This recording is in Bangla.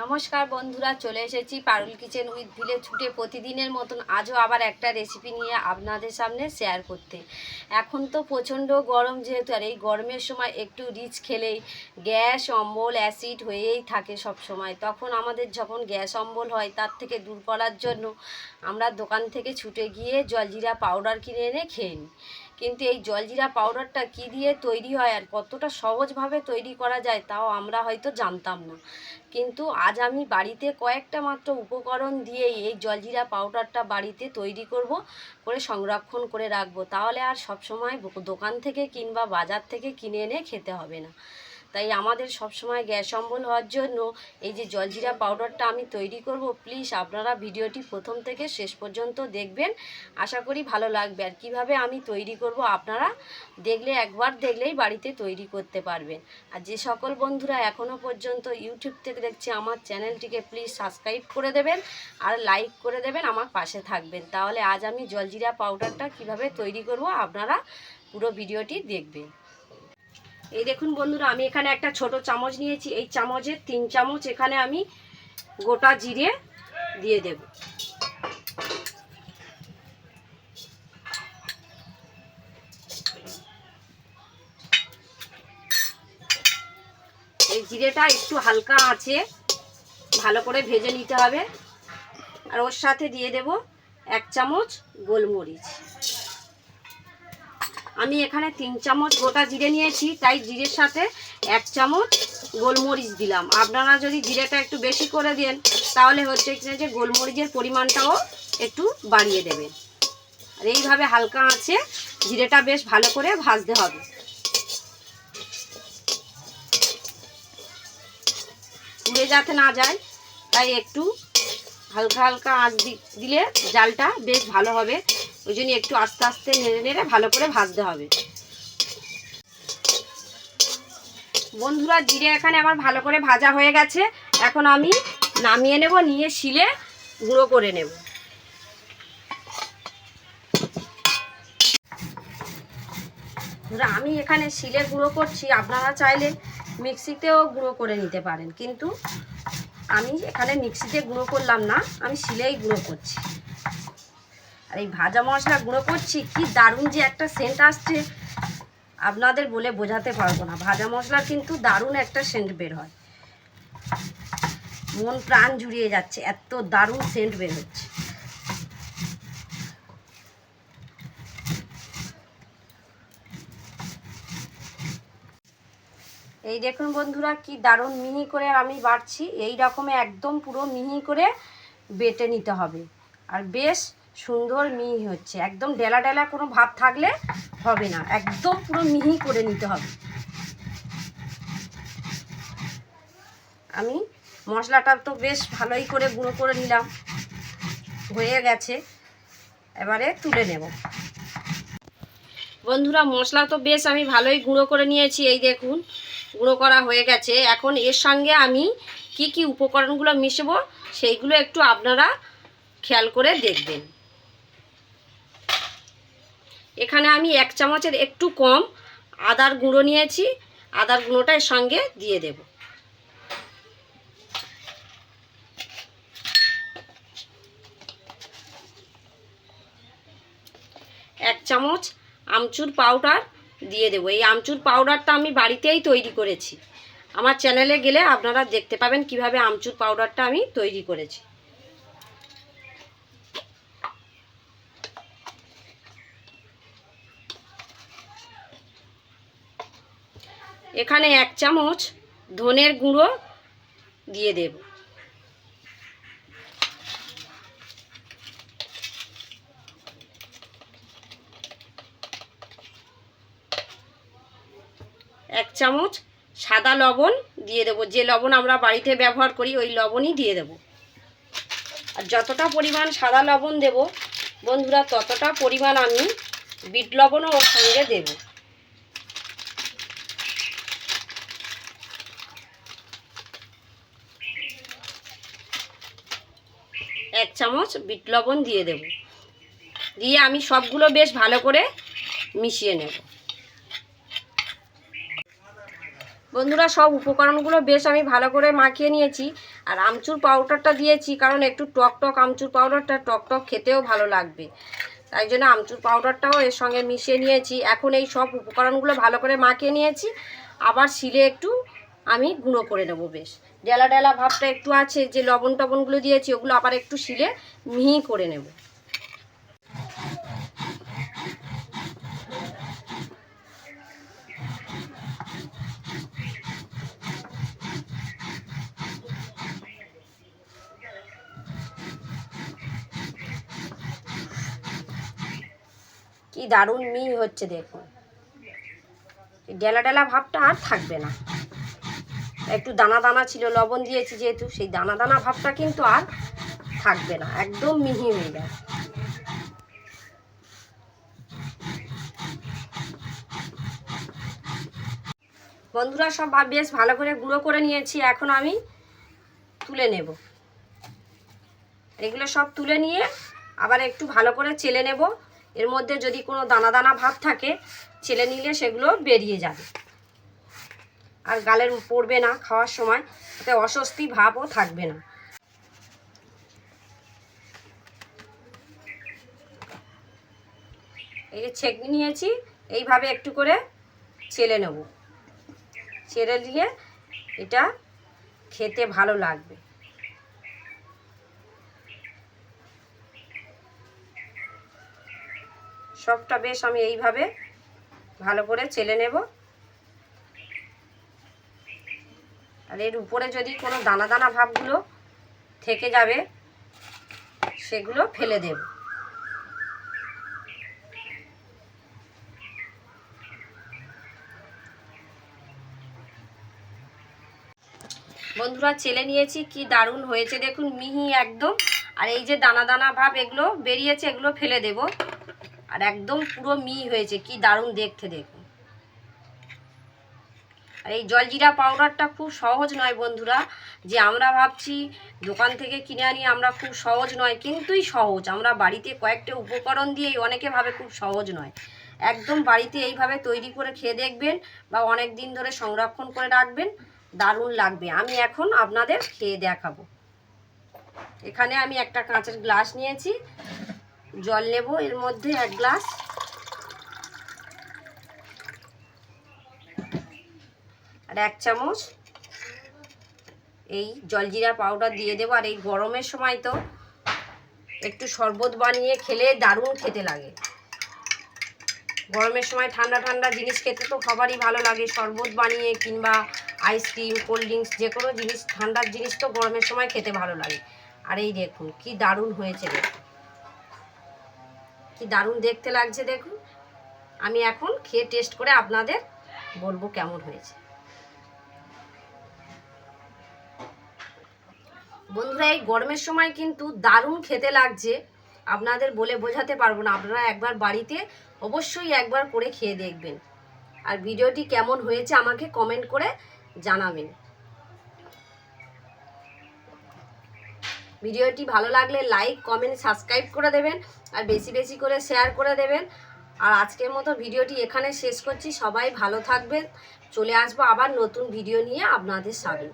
নমস্কার বন্ধুরা, চলে এসেছি পারুল কিচেন উইথ ভিলেজ ছুটে প্রতিদিনের মতন আজও আবার একটা রেসিপি নিয়ে আপনাদের সামনে শেয়ার করতে। এখন তো প্রচণ্ড গরম যেহেতু, আর এই গরমের সময় একটু রিচ খেলেই গ্যাস, অম্বল অ্যাসিড হয়েই থাকে সব সময়। তখন আমাদের যখন গ্যাস, অম্বল হয়, তার থেকে দূর করার জন্য আমরা দোকান থেকে ছুটে গিয়ে জলজিরা পাউডার কিনে এনে খেয়ে নিই। কিন্তু এই জলজিরা পাউডারটা কি দিয়ে তৈরি হয় আর কতটা সহজভাবে তৈরি করা যায় তাও আমরা হয়তো জানতাম না। কিন্তু আজ আমি বাড়িতে কয়েকটা মাত্র উপকরণ দিয়ে এই জলজিরা পাউডারটা বাড়িতে তৈরি করব, করে সংরক্ষণ করে রাখব। তাহলে আর সবসময় দোকান থেকে কিংবা বাজার থেকে কিনে এনে খেতে হবে না। তাই আমাদের সবসময় গ্যাস অম্বল হওয়ার জন্য এই যে জলজিরা পাউডারটা আমি তৈরি করব প্লিজ আপনারা ভিডিওটি প্রথম থেকে শেষ পর্যন্ত দেখবেন। আশা করি ভালো লাগবে। আর কীভাবে আমি তৈরি করব আপনারা দেখলে, একবার দেখলেই বাড়িতে তৈরি করতে পারবেন। আর যে সকল বন্ধুরা এখনও পর্যন্ত ইউটিউব থেকে দেখছে, আমার চ্যানেলটিকে প্লিজ সাবস্ক্রাইব করে দেবেন আর লাইক করে দেবেন, আমার পাশে থাকবেন। তাহলে আজ আমি জলজিরা পাউডারটা কীভাবে তৈরি করব আপনারা পুরো ভিডিওটি দেখবেন। এই দেখুন বন্ধুরা, আমি এখানে একটা ছোট চামচ নিয়েছি। এই চামচের তিন চামচ এখানে আমি গোটা জিরে দিয়ে দেব। এই জিরেটা একটু হালকা আছে ভালো করে ভেজে নিতে হবে। আর ওর সাথে দিয়ে দেব এক চামচ গোলমরিচ। আমি এখানে তিন চামচ গোটা জিরে নিয়েছি, তাই জিরের সাথে এক চামচ গোলমরিচ দিলাম। আপনারা যদি জিরেটা একটু বেশি করে দেন, তাহলে হচ্ছে কি যে গোলমরিচের পরিমাণটাও একটু বাড়িয়ে দেবেন আর এইভাবে হালকা আছে জিরেটা বেশ ভালো করে ভাজতে হবে। পুড়ে যাতে না যায়, তাই একটু হালকা হালকা আঁচ দিলে জালটা বেশ ভালো হবে। ওই জন্য একটু আস্তে আস্তে নেড়ে নেড়ে ভালো করে ভাজতে হবে। বন্ধুরা, জিরে এখানে আমার ভালো করে ভাজা হয়ে গেছে। এখন আমি নামিয়ে নেব, নিয়ে শিলে গুঁড়ো করে নেব। আমি এখানে শিলে গুঁড়ো করছি। আপনারা চাইলে মিক্সিতেও গুঁড়ো করে নিতে পারেন। কিন্তু আমি এখানে মিক্সিতে গুঁড়ো করলাম না, আমি শিলেই গুঁড়ো করছি। আর এই ভাজা মশলা গুঁড়ো করছি, কি দারুণ যে একটা সেন্ট আসছে। আপনাদের বলে বোঝাতে পারব না। ভাজা মশলার কিন্তু দারুণ একটা সেন্ট বের হয়। মন প্রাণ জুড়িয়ে যাচ্ছে, এত দারুণ সেন্ট বের হচ্ছে। এই দেখুন বন্ধুরা, কি দারুণ মিহি করে আমি বাড়ছি। এই রকমে একদম পুরো মিহি করে বেটে নিতে হবে। আর বেশ সুন্দর মিহি হচ্ছে। একদম ডেলা ডেলা কোনো ভাব থাকলে হবে না। একদম পুরো মিহি করে নিতে হবে। আমি মশলাটা তো বেশ ভালোই করে গুঁড়ো করে নিলাম। হয়ে গেছে। এবারে তুলে নেব। বন্ধুরা, মশলা তো বেশ আমি ভালোই গুঁড়ো করে নিয়েছি। এই দেখুন, গুঁড়ো করা হয়ে গেছে। এখন এর সঙ্গে আমি কি কি উপকরণগুলো মিশবো, সেইগুলো একটু আপনারা খেয়াল করে দেখবেন। এখানে আমি এক চামচের একটু কম আদার গুঁড়ো নিয়েছি, আদার গুঁড়োটা এর সঙ্গে দিয়ে দেব। এক চামচ আমচুর পাউডার দিয়ে দেবো। এই আমচুর পাউডারটা আমি বাড়িতেই তৈরি করেছি। আমার চ্যানেলে গেলে আপনারা দেখতে পাবেন কীভাবে আমচুর পাউডারটা আমি তৈরি করেছি। এখানে এক চামচ ধনের গুঁড়ো দিয়ে দেব। এক চামচ সাদা লবণ দিয়ে দেবো। যে লবণ আমরা বাড়িতে ব্যবহার করি, ওই লবণই দিয়ে দেব। আর যতটা পরিমাণ সাদা লবণ দেব, বন্ধুরা, ততটা পরিমাণ আমি বিট লবণও ওর সঙ্গে দেব। এক চামচ বিট লবণ দিয়ে দেব। দিয়ে আমি সবগুলো বেশ ভালো করে মিশিয়ে নেব। বন্ধুরা, সব উপকরণগুলো বেশ আমি ভালো করে মাখিয়ে নিয়েছি। আর আমচুর পাউডারটা দিয়েছি কারণ একটু টক টক আমচুর পাউডারটা টক টক খেতেও ভালো লাগবে। তাই জন্য আমচুর পাউডারটাও এর সঙ্গে মিশিয়ে নিয়েছি। এখন এই সব উপকরণগুলো ভালো করে মাখিয়ে নিয়েছি। আবার শিলে একটু আমি গুঁড়ো করে নেব বেশ। ডেলা ডেলা ভাবটা একটু আছে, যে লবণ টবণগুলো দিয়েছি, ওগুলো আবার একটু শিলে মিহি করে নেব। কি দারুণ মিহি হচ্ছে দেখুন। ডেলা ডেলা ভাবটা আর থাকবে না। একটু দানা দানা ছিল, লবণ দিয়েছি যেহেতু, সেই দানা দানা ভাবটা কিন্তু আর থাকবে না, একদম মিহি হয়ে যাবে বন্ধুরা, সব বেশ ভালো করে গুঁড়ো করে নিয়েছি, এখন আমি তুলে নেব। এগুলো সব তুলে নিয়ে আবার একটু ভালো করে চেলে নেব। এর মধ্যে যদি কোনো দানা দানা ভাব থাকে, চেলে নিলে সেগুলো বেরিয়ে যাবে। আর গালের পড়বে না খাওয়ার সময়, তাতে অস্বস্তি ভাবও থাকবে না। এই যে ছেঁকনি নিয়েছি, এইভাবে একটু করে চেলে নেব। চেলে নিলে এটা খেতে ভালো লাগবে। সবটা বেশ আমি এইভাবে ভালো করে চেলে নেব। আর এর উপরে যদি কোনো দানা দানা ভাবগুলো থেকে যাবে, সেগুলো ফেলে দেব। বন্ধুরা, চেলে নিয়েছি, কি দারুণ হয়েছে। দেখুন, মিহি একদম। আর এই যে দানা দানা ভাব, এগুলো বেরিয়েছে, এগুলো ফেলে দেব। আর একদম পুরো মিহি হয়েছে, কি দারুণ দেখতে, দেখুন। এই জলজিরা পাউডারটা খুব সহজ নয় বন্ধুরা, যে আমরা ভাবছি দোকান থেকে কিনে আনি আমরা খুব সহজ নয়, কিন্তুই সহজ। আমরা বাড়িতে কয়েকটা উপকরণ দিয়েই অনেকে ভাবে খুব সহজ নয়। একদম বাড়িতে এইভাবে তৈরি করে খেয়ে দেখবেন বা অনেক দিন ধরে সংরক্ষণ করে রাখবেন, দারুণ লাগবে। আমি এখন আপনাদের খেয়ে দেখাবো। এখানে আমি একটা কাঁচের গ্লাস নিয়েছি। জল নেব, এর মধ্যে এক গ্লাস। আর এক চামচ এই জলজিরা পাউডার দিয়ে দেবো। আর এই গরমের সময় তো একটু শরবত বানিয়ে খেলে দারুণ খেতে লাগে। গরমের সময় ঠান্ডা ঠান্ডা জিনিস খেতে তো সবারই ভালো লাগে। শরবত বানিয়ে কিংবা আইসক্রিম কোল্ড ড্রিঙ্কস যে কোনো জিনিস ঠান্ডার জিনিস তো গরমের সময় খেতে ভালো লাগে। আর এই দেখুন, কি দারুণ হয়েছে দেখুন। কি দারুণ দেখতে লাগছে দেখুন। আমি এখন খেয়ে টেস্ট করে আপনাদের বলব কেমন হয়েছে। বন্ধুরা, এই গরমের সময় কিন্তু দারুণ খেতে লাগছে। আপনাদের বলে বোঝাতে পারব না, আপনারা একবার বাড়িতে অবশ্যই একবার করে খেয়ে দেখবেন। আর ভিডিওটি কেমন হয়েছে আমাকে কমেন্ট করে জানাবেন। ভিডিওটি ভালো লাগলে লাইক কমেন্ট সাবস্ক্রাইব করে দেবেন আর বেশি বেশি করে শেয়ার করে দেবেন। আর আজকের মতো ভিডিওটি এখানে শেষ করছি। সবাই ভালো থাকবেন। চলে আসব আবার নতুন ভিডিও নিয়ে আপনাদের সামনে।